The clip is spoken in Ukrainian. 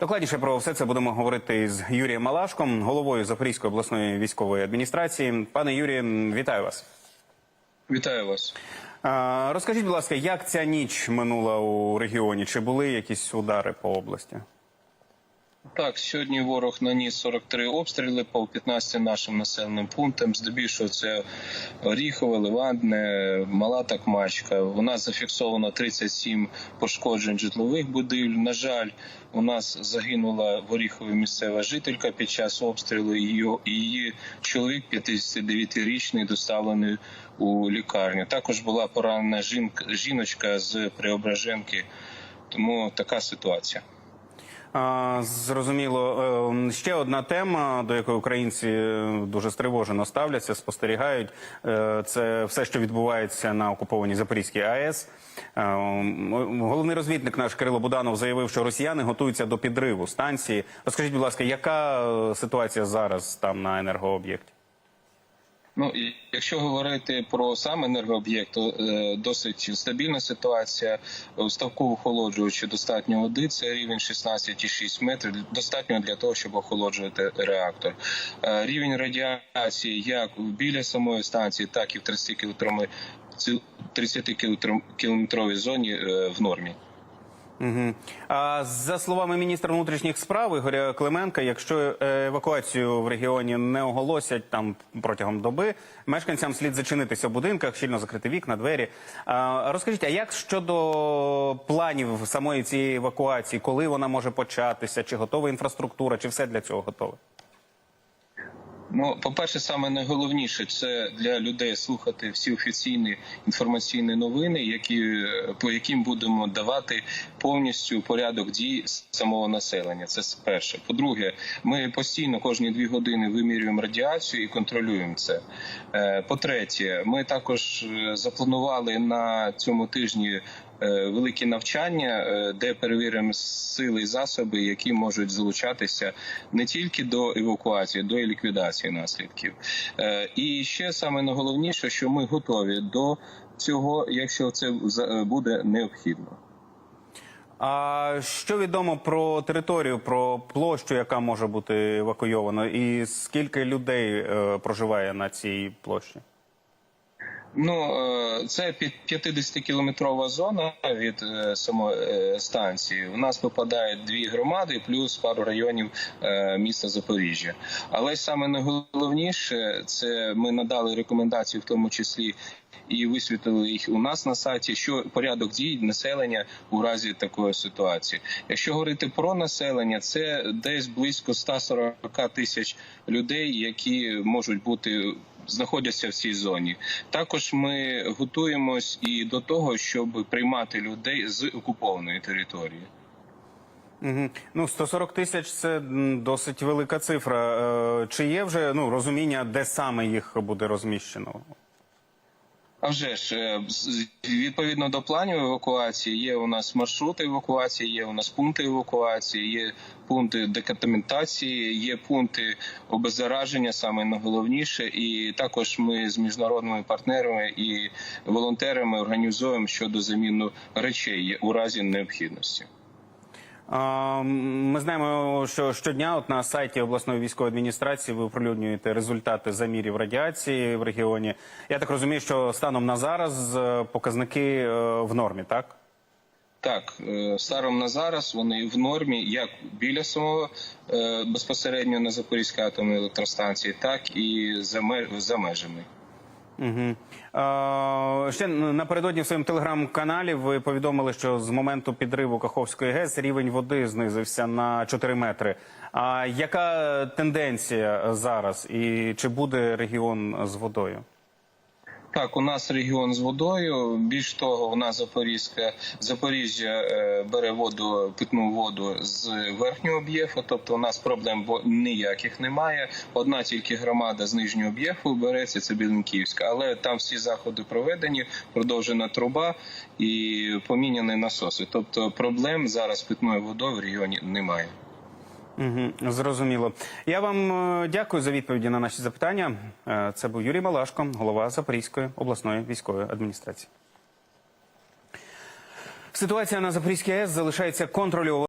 Докладніше про все це будемо говорити з Юрієм Малашком, головою Запорізької обласної військової адміністрації. Пане Юрію, вітаю вас. Вітаю вас. Розкажіть, будь ласка, як ця ніч минула у регіоні? Чи були якісь удари по області? Так, сьогодні ворог наніс 43 обстріли по 15 нашим населеним пунктам. Здебільшого це Оріхове, Левандне, Мала Такмачка. У нас зафіксовано 37 пошкоджень житлових будівель. На жаль, у нас загинула в Оріхові місцева жителька під час обстрілу. Її чоловік 59-річний доставлений у лікарню. Також була поранена жінка, жіночка з Преображенки. Тому така ситуація. Зрозуміло, Е, ще одна тема, до якої українці е, дуже стривожено ставляться, спостерігають. Е, Це все, що відбувається на окупованій Запорізькій АЕС. Головний розвідник наш Кирило Буданов заявив, що росіяни готуються до підриву станції. Розкажіть, будь ласка, яка ситуація зараз там на енергооб'єкті? Ну і якщо говорити про сам енергооб'єкт, то е, досить стабільна ситуація. У ставку охолоджувачі достатньо води. Це рівень 16,6 метрів. Достатньо для того, щоб охолоджувати реактор. Е, рівень радіації як біля самої станції, так і в 30 кілометровій 30 кілометровій зоні е, в нормі. Угу. А за словами міністра внутрішніх справ Ігоря Клименка, якщо е, евакуацію в регіоні не оголосять там протягом доби, мешканцям слід зачинитися в будинках, щільно закрити вікна, двері. А, розкажіть, а як щодо планів самої цієї евакуації, коли вона може початися, чи готова інфраструктура, чи все для цього готове? Ну, по-перше, саме найголовніше це для людей слухати всі офіційні інформаційні новини, які по яким будемо давати повністю порядок дій самого населення. Це перше. По-друге, ми постійно кожні дві години вимірюємо радіацію і контролюємо це. Е, По-третє, ми також е, запланували на цьому тижні. Е, Великі навчання, е, де перевіримо сили і засоби, які можуть залучатися не тільки до евакуації, до і ліквідації наслідків. Е, І ще саме найголовніше, що ми готові до цього, якщо це буде необхідно. А що відомо про територію, про площу, яка може бути евакуйована, і скільки людей е, проживає на цій площі? Ну е, це під 50-кілометрова зона від е, самої е, станції. У нас попадають дві громади, плюс пару районів міста Запоріжжя. Але саме найголовніше це ми надали рекомендації, в тому числі. І висвітлили їх у нас на сайті, що порядок дій населення у разі такої ситуації. Якщо говорити про населення, це десь близько 140 тисяч людей, які можуть бути знаходяться в цій зоні. Також ми готуємось і до того, щоб приймати людей з окупованої території. Угу. Ну, 140 тисяч це досить велика цифра. Е, Чи є вже ну розуміння, де саме їх буде розміщено? А вже ж е, відповідно до планів евакуації є у нас маршрути евакуації, є у нас пункти евакуації, є пункти декатаментації, є пункти обеззараження, саме найголовніше. І також ми з міжнародними партнерами і волонтерами організуємо щодо заміну речей у разі необхідності. Ми знаємо, що щодня от на сайті обласної військової адміністрації ви оприлюднюєте результати замірів радіації в регіоні. Я так розумію, що станом на зараз е, показники е, в нормі, так? Так, е, станом на зараз вони в нормі як біля самого безпосередньо на Запорізькій атомній електростанції, так і за межами. Угу. Е, ще напередодні в своєму телеграм-каналі ви повідомили, що з моменту підриву Каховської ГЕС рівень води знизився на 4 метри. А яка тенденція зараз? І чи буде регіон з водою? Так, у нас регіон з водою. Більш того, у нас Запорізька Запоріжжя е, бере воду, питну воду з верхнього об'єкту. Тобто, у нас проблем ніяких немає. Одна тільки громада з нижнього об'єкту береться, це Білинківська. Але там всі заходи проведені, продовжена труба і поміняні насоси. Тобто проблем зараз з питною водою в регіоні немає. Угу, зрозуміло. Я вам е, дякую за відповіді на наші запитання. Е, Це був Юрій Малашко, голова Запорізької обласної військової адміністрації. Ситуація на Запорізькій АЕС залишається контрольованою.